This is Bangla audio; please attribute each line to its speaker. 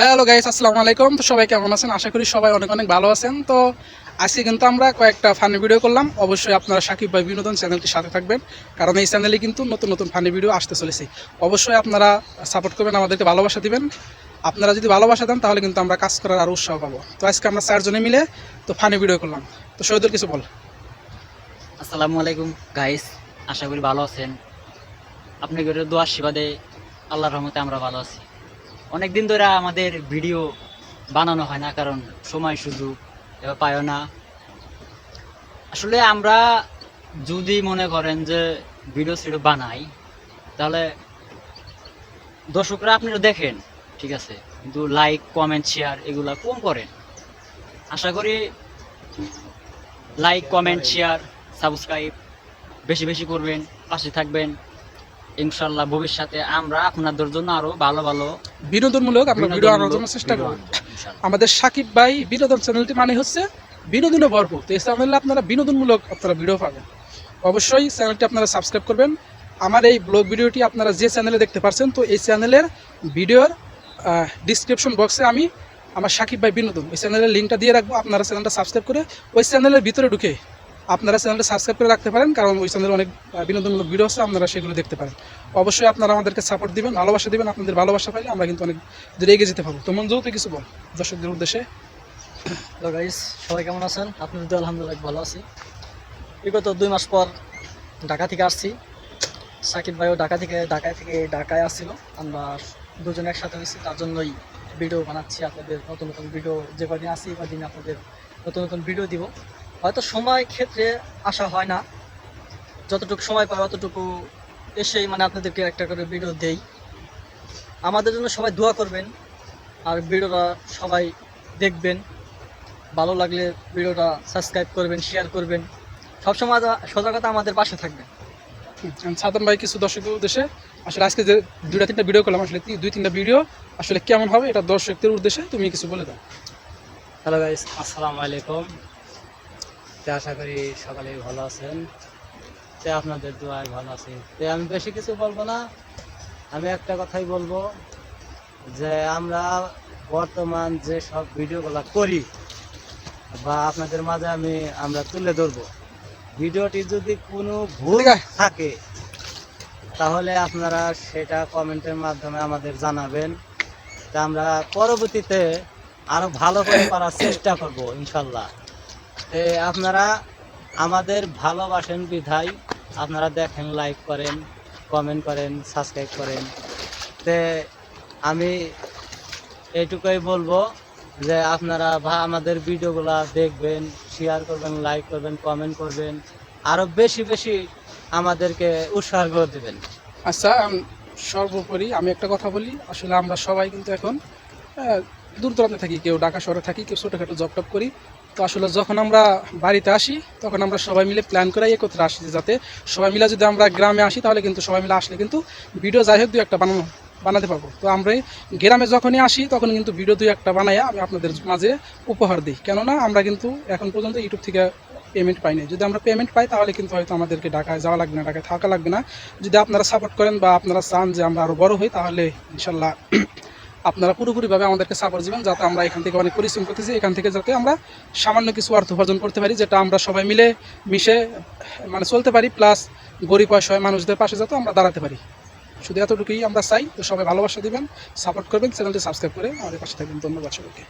Speaker 1: হ্যালো গাইস আসসালামু আলাইকুম তো সবাই কেমন আছেন? আশা করি সবাই অনেক অনেক ভালো আছেন। তো আজকে কিন্তু আমরা কয়েকটা ফানি ভিডিও করলাম। অবশ্যই আপনারা সাকিব ভাই বিনোদন চ্যানেলটির সাথে থাকবেন। কারণ এই চ্যানেলে কিন্তু নতুন নতুন ফানি ভিডিও আসতে চলেছে। অবশ্যই আপনারা সাপোর্ট করবেন, আমাদেরকে ভালোবাসা দিবেন। আপনারা যদি ভালোবাসা দেন, তাহলে কিন্তু আমরা কাজ করার আরও উৎসাহ পাবো। তো আজকে আমরা চারজনে মিলে তো ফানি ভিডিও করলাম। তো শহীদুল কিছু বল।
Speaker 2: আসসালামু আলাইকুম গাইস আশা করি ভালো আছেন। আপনাদের দোয়া আশীর্বাদে আল্লাহর রহমতে আমরা ভালো আছি। অনেক দিন ধরে আমাদের ভিডিও বানানো হয় না, কারণ সময় সুযোগ পায়ও না। আসলে আমরা যদি মনে করেন যে ভিডিও সিডিও বানাই, তাহলে দর্শকরা আপনারা দেখেন, ঠিক আছে? কিন্তু লাইক কমেন্ট শেয়ার এগুলা কম করেন। আশা করি লাইক কমেন্ট শেয়ার সাবস্ক্রাইব বেশি বেশি করবেন, পাশে থাকবেন। ইনশাল্লাহ ভবিষ্যতে আমরা আপনাদের জন্য আরও ভালো ভালো
Speaker 1: বিনোদনমূলক আমরা ভিডিও আনার জন্য চেষ্টা করব। আমাদের সাকিব ভাই বিনোদন চ্যানেলটি মানে হচ্ছে বিনোদনে ভরপুর। তো এই চ্যানেলে আপনারা বিনোদনমূলক আপনারা ভিডিও পাবেন। অবশ্যই চ্যানেলটি আপনারা সাবস্ক্রাইব করবেন। আমার এই ব্লগ ভিডিওটি আপনারা যে চ্যানেলে দেখতে পাচ্ছেন তো এই চ্যানেলের ভিডিওর ডিসক্রিপশন বক্সে আমি আমার সাকিব ভাই বিনোদন ওই চ্যানেলের লিঙ্কটা দিয়ে রাখব। আপনারা চ্যানেলটা সাবস্ক্রাইব করে ওই চ্যানেলের ভিতরে ঢুকে আপনারা চ্যানেলটা সাবস্ক্রাইব করে রাখতে পারেন, কারণ ওই চ্যানেলে অনেক বিনোদনমূলক ভিডিও আছে, আপনারা সেগুলো দেখতে পারেন। অবশ্যই আপনারা আমাদেরকে সাপোর্ট দিবেন, ভালোবাসা দিবেন, আপনাদের ভালোবাসা পাইলে আমরা কিন্তু অনেক দূরে এগিয়ে যেতে পারব। তো মঞ্জু কিছু বল, দর্শকদের উদ্দেশ্যে।
Speaker 3: গাইস সবাই কেমন আছেন? আপনাদের তো আলহামদুলিল্লাহ ভালো আছি। বিগত দুই মাস পর ঢাকা থেকে আসছি। সাকিব ভাইও ঢাকা থেকে, ঢাকায় থেকে ঢাকায় আসছিল। আমরা দুজন একসাথে হয়েছি, তার জন্যই ভিডিও বানাচ্ছি, আপনাদের নতুন নতুন ভিডিও যে কদিন আসি কদিন আপনাদের নতুন নতুন ভিডিও দিব। হয়তো সময় ক্ষেত্রে আসা হয় না। যতটুকু সময় পাই অতটুকু এসেই মানে আপনাদেরকে একটা করে ভিডিও দেই। আমাদের জন্য সবাই দোয়া করবেন আর ভিডিওটা সবাই দেখবেন। ভালো লাগলে ভিডিওটা সাবস্ক্রাইব করবেন শেয়ার করবেন। সবসময় সজাগতা আমাদের পাশে থাকবে।
Speaker 1: সাদম ভাই কিছু দর্শকদের উদ্দেশ্যে আসলে আজকে যে দুইটা তিনটা ভিডিও করলাম আসলে দুই তিনটা ভিডিও আসলে কেমন হবে এটা দর্শকদের উদ্দেশ্যে তুমি কিছু বলে দাও।
Speaker 3: হ্যালো গাইস আসসালামু আলাইকুম। আশা করি সকালে ভালো আছেন। তো আপনাদের দোয়ায় ভালো আছি। তো আমি বেশি কিছু বলব না। আমি একটা কথাই বলব যে আমরা বর্তমান যে সব ভিডিওগুলো করি বা আপনাদের মাঝে আমি আমরা তুলে ধরবো। ভিডিওটি যদি কোনো ভুল থাকে, তাহলে আপনারা সেটা কমেন্টের মাধ্যমে আমাদের জানাবেন। তা আমরা পরবর্তীতে আরও ভালো করে করার চেষ্টা করব, ইনশাল্লাহ। আপনারা আমাদের ভালোবাসেন বিধায় আপনারা দেখেন লাইক করেন কমেন্ট করেন সাবস্ক্রাইব করেন। তে, আমি এইটুকুই বলব যে, আপনারা আমাদের ভিডিওগুলা দেখবেন শেয়ার করবেন লাইক করবেন কমেন্ট করবেন। আরও বেশি বেশি আমাদেরকে উৎসাহ করে দেবেন।
Speaker 1: আচ্ছা সর্বোপরি আমি একটা কথা বলি। আসলে আমরা সবাই কিন্তু এখন দূর দূরান্তে থাকি, কেউ ঢাকা শহরে থাকি, কেউ ছোটোখাটো জব টপ করি। তো আসলে যখন আমরা বাড়িতে আসি, তখন আমরা সবাই মিলে প্ল্যান করে একত্রে আসি যাতে সবাই মিলে যদি আমরা গ্রামে আসি, তাহলে কিন্তু সবাই মিলে আসলে কিন্তু ভিডিও যাই হোক দু একটা বানানো, বানাতে পারব। তো আমরা গ্রামে যখনই আসি, তখন কিন্তু ভিডিও দুই একটা বানাইয়া আমি আপনাদের মাঝে উপহার দিই। কেননা আমরা কিন্তু এখন পর্যন্ত ইউটিউব থেকে পেমেন্ট পাইনি যদি আমরা পেমেন্ট পাই, তাহলে কিন্তু হয়তো আমাদেরকে ঢাকায় যাওয়া লাগবে না, ঢাকায় থাকা লাগবে না। যদি আপনারা সাপোর্ট করেন বা আপনারা চান যে আমরা আরও বড় হই, তাহলে ইনশাল্লাহ আপনারা পুরোপুরিভাবে আমাদেরকে সাপোর্ট দিবেন যাতে আমরা এখান থেকে অনেক পরিশ্রম করতেছি, এখান থেকে যাতে আমরা সামান্য কিছু অর্থ উপার্জন করতে পারি, যেটা আমরা সবাই মিলে মিশে মানে চলতে পারি প্লাস গরিব অসহায় মানুষদের পাশে যাতে আমরা দাঁড়াতে পারি। শুধু এতটুকুই আমরা চাই, তো সবাই ভালোবাসা দিবেন সাপোর্ট করবেন চ্যানেলটি সাবস্ক্রাইব করে আমাদের পাশে থাকবেন। ধন্যবাদ সবাইকে।